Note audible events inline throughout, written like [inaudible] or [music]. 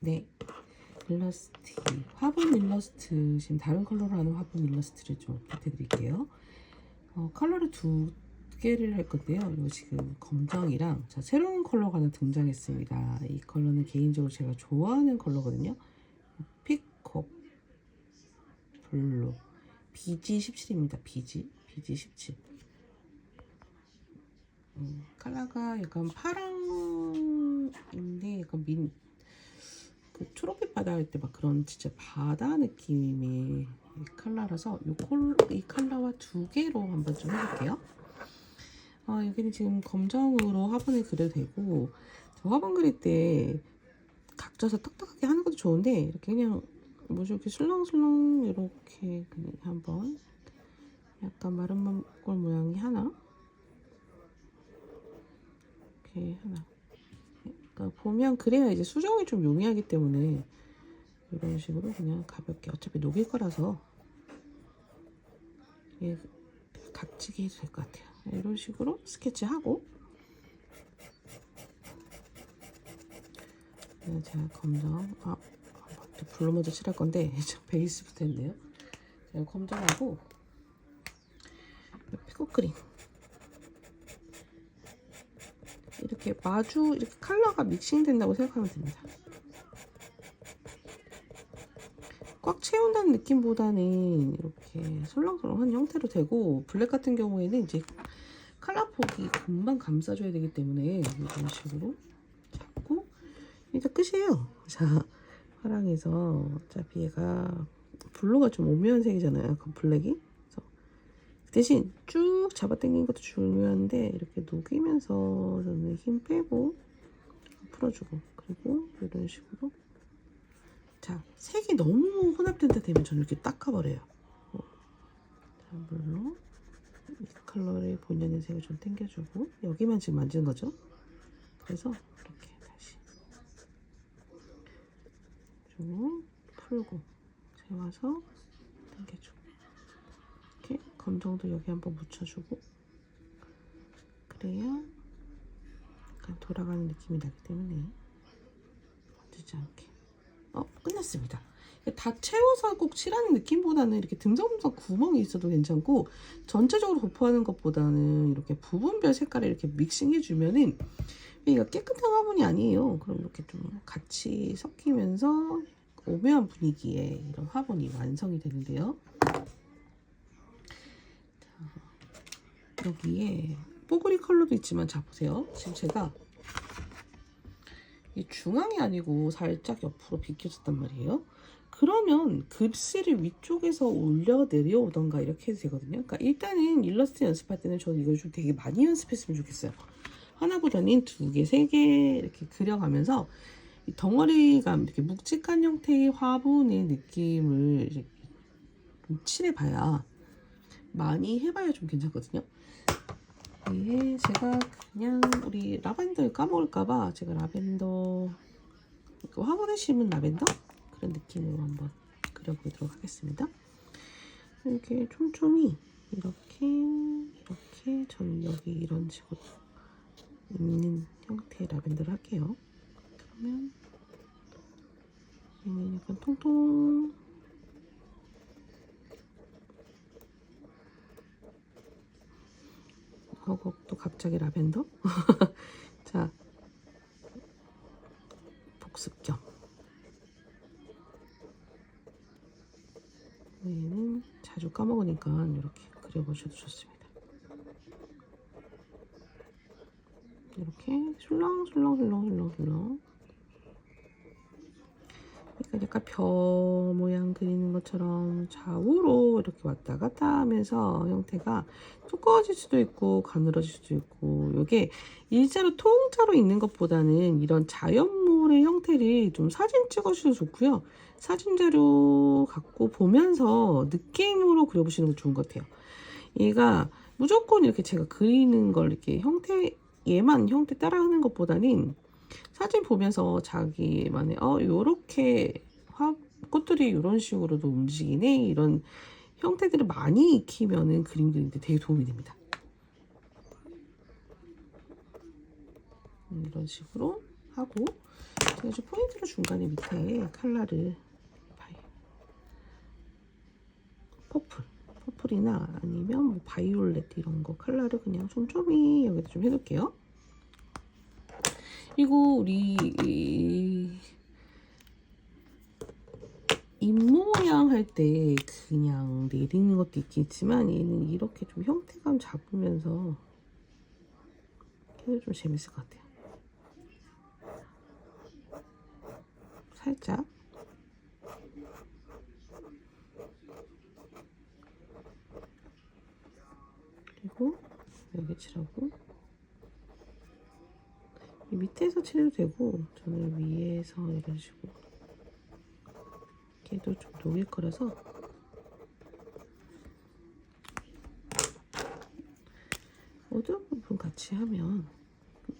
네. 일러스트, 화분 일러스트, 지금 다른 컬러로 하는 화분 일러스트를 좀 부탁드릴게요. 어, 컬러를 두 개를 할 건데요. 이거 지금 검정이랑 자, 새로운 컬러가 하나 등장했습니다. 이 컬러는 개인적으로 제가 좋아하는 컬러거든요. 피콕 블루 BG17입니다. BG BG17 음, 컬러가 약간 파랑인데 약간 민, 그 초록빛 바다 할 때 막 그런 진짜 바다 느낌의 이 컬러라서 이, 콜, 이 컬러와 두 개로 한번 좀 해볼게요. 아, 여기는 지금 검정으로 화분을 그려도 되고 저 화분 그릴 때 각져서 딱딱하게 하는 것도 좋은데 이렇게 그냥 뭐죠 이렇게 술렁술렁 이렇게 그냥 한번 약간 마른 꼴 모양이 하나 이렇게 하나 그러니까 보면 그래야 이제 수정이 좀 용이하기 때문에 이런 식으로 그냥 가볍게 어차피 녹일 거라서 예, 각지게 해도 될 것 같아요. 이런 식으로 스케치하고 네, 제가 검정 아또 블루 먼저 칠할 건데 [laughs] 저 베이스부터 했네요. 제가 검정하고 피코 그린 이렇게 마주 이렇게 컬러가 믹싱된다고 생각하면 됩니다. 꽉 채운다는 느낌보다는 이렇게 설렁설렁한 형태로 되고 블랙 같은 경우에는 이제 컬러 폭이 금방 감싸줘야 되기 때문에 이런 식으로 잡고 이제 끝이에요. 자, 파랑에서 어차피 얘가 블루가 좀 오묘한 색이잖아요. 그 블랙이. 대신 쭉 잡아당기는 것도 중요한데 이렇게 녹이면서 저는 힘 빼고 풀어주고 그리고 이런 식으로 자 색이 너무 혼합된다 되면 저는 이렇게 닦아버려요. 어. 자 물로 이 컬러를 본연의 색을 좀 당겨주고 여기만 지금 만지는 거죠. 그래서 이렇게 다시 좀 풀고 세워서 당겨주고 검정도 여기 한번 묻혀주고 그래야 약간 돌아가는 느낌이 나기 때문에 만지지 않게 어 끝났습니다. 다 채워서 꼭 칠하는 느낌보다는 이렇게 듬성듬성 구멍이 있어도 괜찮고 전체적으로 도포하는 것보다는 이렇게 부분별 색깔을 이렇게 믹싱해 주면은 이거 깨끗한 화분이 아니에요. 그럼 이렇게 좀 같이 섞이면서 오묘한 분위기의 이런 화분이 완성이 되는데요. 여기에 뽀글이 컬러도 있지만 자 보세요. 지금 제가 이 중앙이 아니고 살짝 옆으로 비켜졌단 말이에요. 그러면 글씨를 위쪽에서 올려 내려오던가 이렇게 해도 되거든요. 그러니까 일단은 일러스트 연습할 때는 저는 이걸 좀 되게 많이 연습했으면 좋겠어요. 하나보다는 두 개, 세 개 이렇게 그려가면서 이 덩어리감, 이렇게 묵직한 형태의 화분의 느낌을 좀 칠해봐야 많이 해봐야 좀 괜찮거든요. 이게 제가 그냥 우리 라벤더 까먹을까봐 제가 라벤더 그 화분에 심은 라벤더 그런 느낌으로 한번 그려보도록 하겠습니다. 이렇게 촘촘히 이렇게 이렇게 저는 여기 이런 식으로 있는 형태의 라벤더를 할게요. 그러면 얘는 약간 통통 하고 또 갑자기 라벤더? [laughs] 자 복습 겸. 얘는 자주 까먹으니까 이렇게 그려보셔도 좋습니다. 이렇게 술렁술렁술렁술렁술렁 그러니까 약간 벼 모양 그리는 것처럼 좌우로 이렇게 왔다 갔다 하면서 형태가 두꺼워질 수도 있고 가늘어질 수도 있고 이게 일자로 통자로 있는 것보다는 이런 자연물의 형태를 좀 사진 찍어주셔도 좋고요. 사진 자료 갖고 보면서 느낌으로 그려보시는 거 좋은 것 같아요. 얘가 무조건 이렇게 제가 그리는 걸 이렇게 형태 얘만 형태 따라 하는 것보다는 사진 보면서 자기만의 어 요렇게 화 꽃들이 이런 식으로도 움직이네 이런 형태들을 많이 익히면은 그림 그리는데 되게 도움이 됩니다. 음, 이런 식으로 하고 제가 좀 포인트로 중간에 밑에 컬러를 바이 퍼플 퍼플이나 아니면 뭐 바이올렛 이런 거 컬러를 그냥 촘촘히 여기다 좀 해놓을게요. 그리고 우리 이- 입모양 할 때 그냥 내리는 것도 있겠지만 얘는 이렇게 좀 형태감 잡으면서 해도 좀 재밌을 것 같아요. 살짝 그리고 여기 칠하고 이 밑에서 칠해도 되고 저는 위에서 이런 식으로 걔도 좀 녹일 거라서 어두운 부분 같이 하면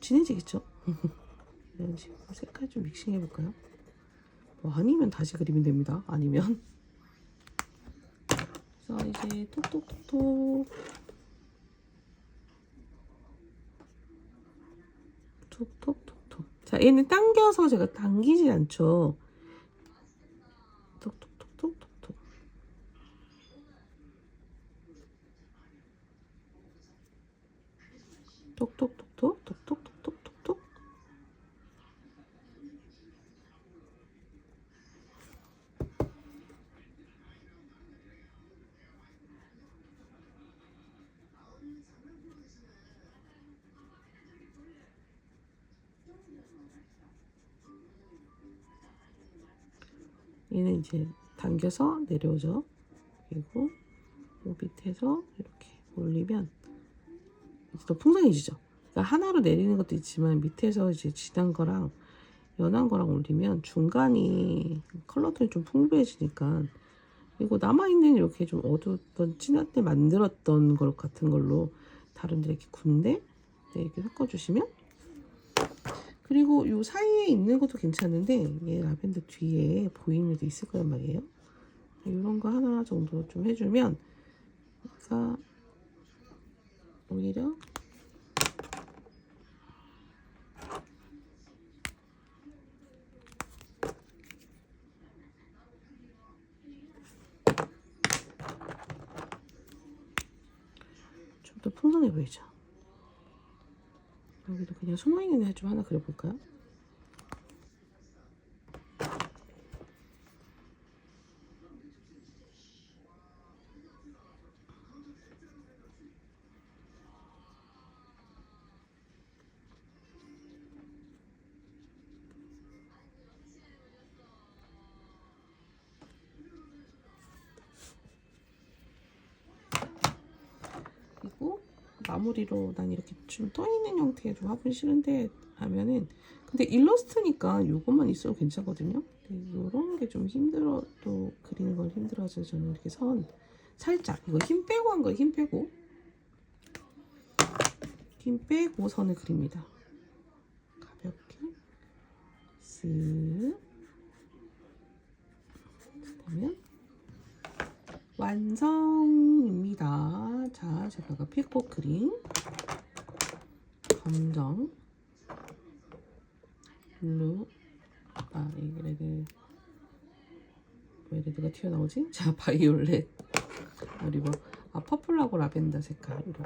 진해지겠죠? [laughs] 이런 식으로 색깔 좀 믹싱 해 볼까요? 뭐 아니면 다시 그리면 됩니다. 아니면 그래서 이제 톡톡톡톡 톡톡톡톡 자 얘는 당겨서 제가 당기지 않죠. 톡톡톡톡톡톡 톡톡톡톡 톡톡톡톡톡 얘는 이제 당겨서 내려오죠. 그리고 요 밑에서 이렇게 올리면 이제 더 풍성해지죠. 그러니까 하나로 내리는 것도 있지만 밑에서 이제 진한 거랑 연한 거랑 올리면 중간이 컬러들이 좀 풍부해지니까 그리고 남아있는 이렇게 좀 어두웠던 진한 때 만들었던 것 같은 걸로 다른 데 이렇게 군데 네, 이렇게 섞어주시면 그리고 요 사이에 있는 것도 괜찮은데 얘 라벤더 뒤에 보이는 데도 있을 거란 말이에요. 이런 거 하나 정도 좀 해주면 그러니까 오히려 좀 더 풍성해 보이죠. 여기도 그냥 숨어있는 애 좀 하나 그려볼까요? 마무리로 난 이렇게 좀 떠있는 좀 화분 싫은데 하면은 근데 일러스트니까 요것만 있어도 괜찮거든요. 이런 게 좀 힘들어도 그리는 건 힘들어서 저는 이렇게 선 살짝 이거 힘 빼고 한 거예요 힘 빼고. 힘 빼고 선을 그립니다. 가볍게. 쓱. 그러면 완성입니다. 자, 제가 픽복 그린 검정 블루 아, 이게 레드 왜 레드가 튀어나오지? 자, [laughs] 바이올렛 그리고 아, 퍼플하고 라벤더 색깔 이렇게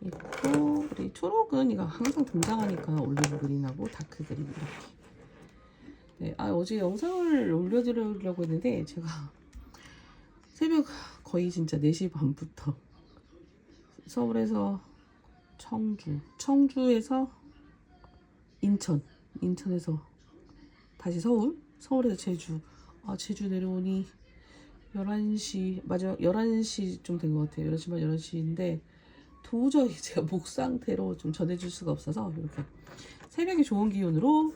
있고 우리 초록은 이거 항상 등장하니까 올리브 그린하고 다크 그린 이렇게 네, 아 어제 영상을 올려드리려고 했는데 제가 새벽 거의 진짜 4시 반부터 서울에서 청주, 청주에서 인천, 인천에서 다시 서울, 서울에서 제주, 아 제주 내려오니 11시, 맞아 11시 좀 된 것 같아요. 11시 반 11시인데 도저히 제가 목 상태로 좀 전해줄 수가 없어서 이렇게 새벽에 좋은 기운으로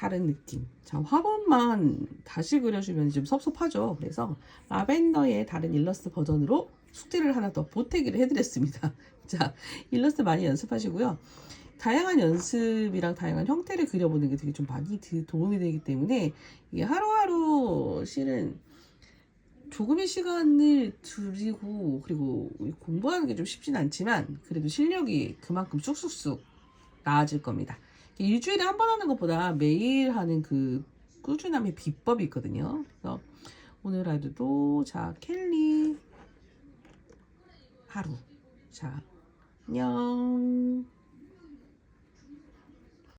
다른 느낌. 자, 화분만 다시 그려주면 좀 섭섭하죠. 그래서 라벤더의 다른 일러스트 버전으로 숙제를 하나 더 보태기를 해드렸습니다. [laughs] 자, 일러스트 많이 연습하시고요. 다양한 연습이랑 다양한 형태를 그려보는 게 되게 좀 많이 드- 도움이 되기 때문에 이게 하루하루 실은 조금의 시간을 들이고 그리고 공부하는 게 좀 쉽진 않지만 그래도 실력이 그만큼 쑥쑥쑥 나아질 겁니다. 일주일에 한 번 하는 것보다 매일 하는 그 꾸준함의 비법이 있거든요. 그래서 오늘 하루도 자 켈리 하루 자 안녕.